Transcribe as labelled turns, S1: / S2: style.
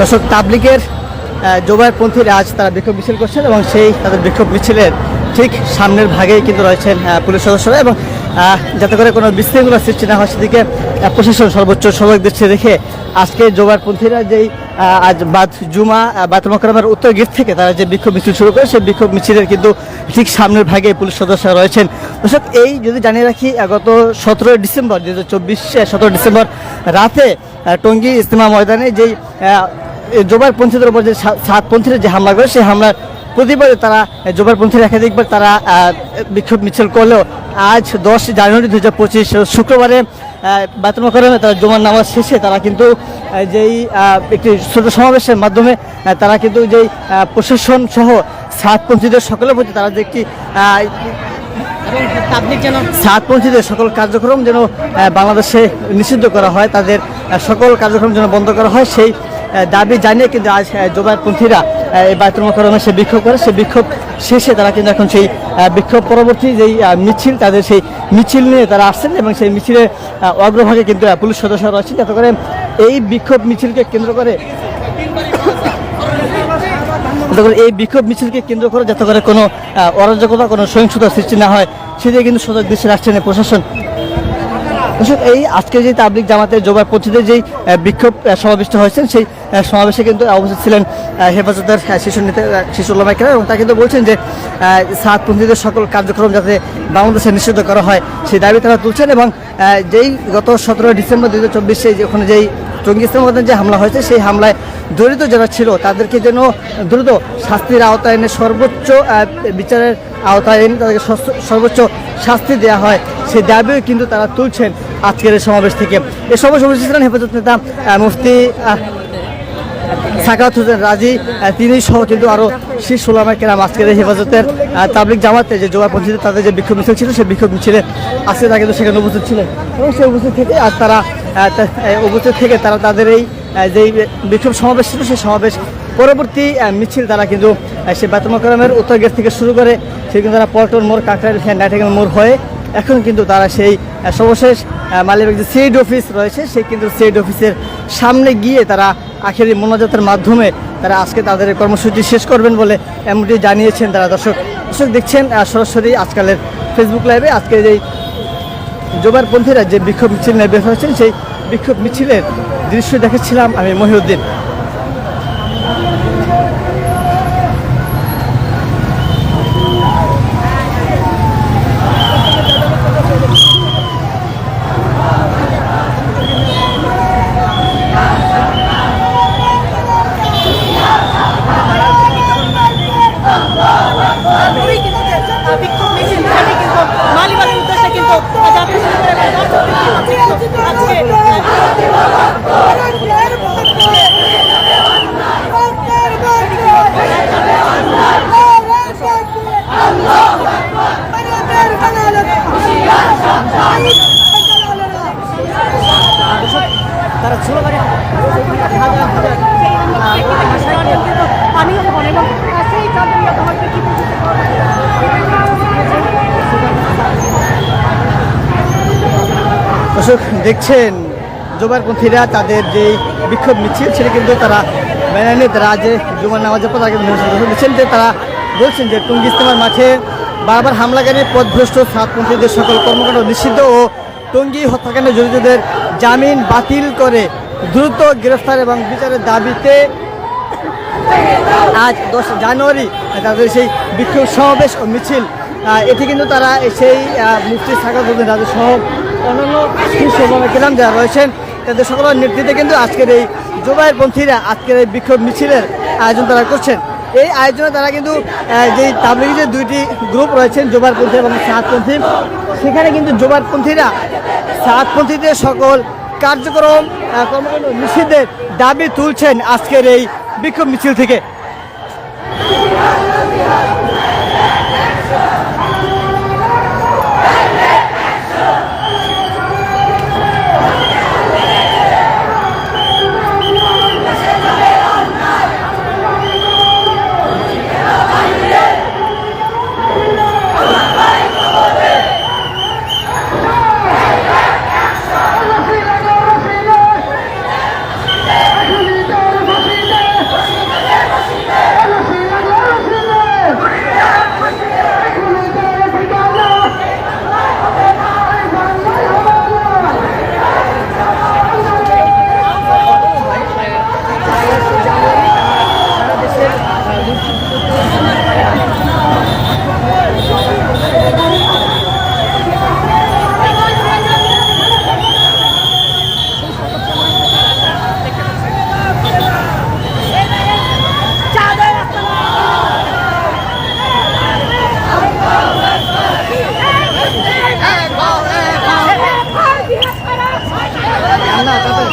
S1: দর্শক, তাবলিগের জোবাইরপন্থীরা আজ তারা বিক্ষোভ মিছিল করছেন এবং সেই তাদের বিক্ষোভ মিছিলের ঠিক সামনের ভাগেই কিন্তু রয়েছেন পুলিশ সদস্যরা এবং যাতে করে কোনো বিশৃঙ্খলা সৃষ্টি না হয় সেদিকে প্রশাসন সর্বোচ্চ সজাগ দৃষ্টি রেখে আজকে জোবাইরপন্থীরা যেই আজ বাদ জুমা বাদ মকরমের উত্তর গেট থেকে তারা যে বিক্ষোভ মিছিল শুরু করে, সেই বিক্ষোভ মিছিলের কিন্তু ঠিক সামনের ভাগে পুলিশ সদস্যরা রয়েছেন। দর্শক, এই যদি জানিয়ে রাখি গত সতেরোই ডিসেম্বর দু হাজার চব্বিশ সতেরো ডিসেম্বর রাতে টঙ্গি ইস্তেমা ময়দানে যেই জোবার পন্থীদের উপর যে সাত পন্থীরা যে হামলা করে, সেই হামলার প্রতিবাদে তারা জোবার পন্থীর একাধিকবার তারা বিক্ষোভ মিছিল করলেও আজ দশ জানুয়ারি দু হাজার পঁচিশ শুক্রবারে বাতন মকরমে তারা জমার নামাজ শেষে তারা কিন্তু যেই একটি ছোট সমাবেশের মাধ্যমে তারা কিন্তু যেই প্রশাসন সহ সাতপন্থীদের সকলের প্রতি তারা যে একটি সাতপন্থীদের সকল কার্যক্রম যেন বাংলাদেশে নিষিদ্ধ করা হয়, তাদের সকল কার্যক্রম যেন বন্ধ করা হয়, সেই দাবি জানিয়ে কিন্তু আজ জোবায়তপন্থীরা এই বায়তুল মকরমে সে বিক্ষোভ করে সে বিক্ষোভ শেষে তারা কিন্তু এখন সেই বিক্ষোভ পরবর্তী যেই মিছিল তাদের সেই মিছিল নিয়ে তারা আসছেন এবং সেই মিছিলের আহ, অগ্রভাগে কিন্তু পুলিশ সদস্যরা রয়েছেন যাতে করে এই বিক্ষোভ মিছিলকে কেন্দ্র করে এই বিক্ষোভ মিছিলকে কেন্দ্র করে যাতে করে কোনো অরাজকতা কোনো সহিংসতা সৃষ্টি না হয় সেদিকে কিন্তু সজাগ দৃষ্টি রাখছেন প্রশাসন। এই আজকে যে তাবলিক জামাতের জোবার পন্থীদের যেই বিক্ষোভ সমাবেশটি হয়েছেন, সেই সমাবেশে কিন্তু অবস্থিত ছিলেন হেফাজতের শিশু নেতা শিশু ওলামাইকেরা এবং তারা কিন্তু বলছেন যে সাতপন্থীদের সকল কার্যক্রম যাতে বাংলাদেশে নিষিদ্ধ করা হয়, সেই দাবি তারা তুলছেন এবং যেই গত সতেরোই ডিসেম্বর দু হাজার চব্বিশে ওখানে যেই ইসলামের মধ্যে যে হামলা হয়েছে, সেই হামলায় জড়িত যারা ছিল, তাদেরকে যেন দ্রুত শাস্তির আওতায় এনে সর্বোচ্চ বিচারের আওতায় এনে তাদেরকে সর্বোচ্চ শাস্তি দেওয়া হয়, সেই দাবিও কিন্তু তারা তুলছেন। আজকের সমাবেশ থেকে। এই সমাবেশ উপস্থিত ছিলেন হেফাজত নেতা মুফতি সাকাত হোসেন রাজি তিনি সহ কিন্তু আরও শীর্ষ ওলামায় কেরাম আজকের হেফাজতের তাবলিক জামাতে যে জোয়ারপন্থীদের তাদের যে বিক্ষোভ মিছিল ছিল, সেই বিক্ষোভ মিছিলে আজকে তারা কিন্তু সেখানে উপস্থিত ছিলেন। এবং সেই উপস্থিত থেকে আর তারা উপস্থিত থেকে তারা তাদের এই যেই বিক্ষোভ সমাবেশ ছিল, সেই সমাবেশ পরবর্তী মিছিল তারা কিন্তু সেই বাতমকরমের উত্তর গেট থেকে শুরু করে সে কিন্তু তারা পল্টন মোড় কাকরাইল নাইটেঙ্গেল মোড় হয়ে এখন কিন্তু তারা সেই সর্বশেষ মালিবাগ যে সিড অফিস রয়েছে, সেই কিন্তু সিড অফিসের সামনে গিয়ে তারা আখেরি মোনাজাতের মাধ্যমে তারা আজকে তাদের কর্মসূচি শেষ করবেন বলে এমনটি জানিয়েছেন তারা। দর্শক দর্শক দেখছেন সরাসরি আজকালের ফেসবুক লাইভে আজকে যেই জোবারপন্থীরা যে বিক্ষোভ মিছিল নিয়ে বের হয়েছেন, সেই বিক্ষোভ মিছিলের দৃশ্য দেখেছিলাম আমি মহিউদ্দিন। তারা ছিল
S2: আমি মনে এবং সেই চাঁদুরিয়া তোমাকে কি
S1: দর্শক, দেখছেন জোবারপন্থীরা তাদের যে বিক্ষোভ মিছিল সেটা কিন্তু তারা মেনে নিয়ে তারা যে জুমার নামাজের পর তাকে দিচ্ছেন যে তারা বলছেন যে টুঙ্গি ইস্তেমার মাঠে বারবার হামলাকারী পথভ্রষ্ট সাতপন্থীদের সকল কর্মকাণ্ড নিষিদ্ধ ও টঙ্গী হত্যাকাণ্ডে জড়িতদের জামিন বাতিল করে দ্রুত গ্রেফতার এবং বিচারের দাবিতে আজ দশ জানুয়ারি তাদের সেই বিক্ষোভ সমাবেশ ও মিছিল। এটি কিন্তু তারা সেই মুফতি সাকাতুদ্দিন রাজু সহ অন্যান্য কেরাম যারা রয়েছেন, তাদের সকলের নেতৃত্বে কিন্তু আজকের এই জোবাইরপন্থীরা আজকের এই বিক্ষোভ মিছিলের আয়োজন তারা করছেন। এই আয়োজনে তারা কিন্তু যে তাবলিগি যে দুইটি গ্রুপ রয়েছেন, জোবারপন্থী এবং সাতপন্থী। সেখানে কিন্তু জোবারপন্থীরা সাতপন্থীদের সকল কার্যক্রম কর্মকাণ্ড নিষিদ্ধের দাবি তুলছেন আজকের এই বিক্ষোভ মিছিল থেকে। না তাতে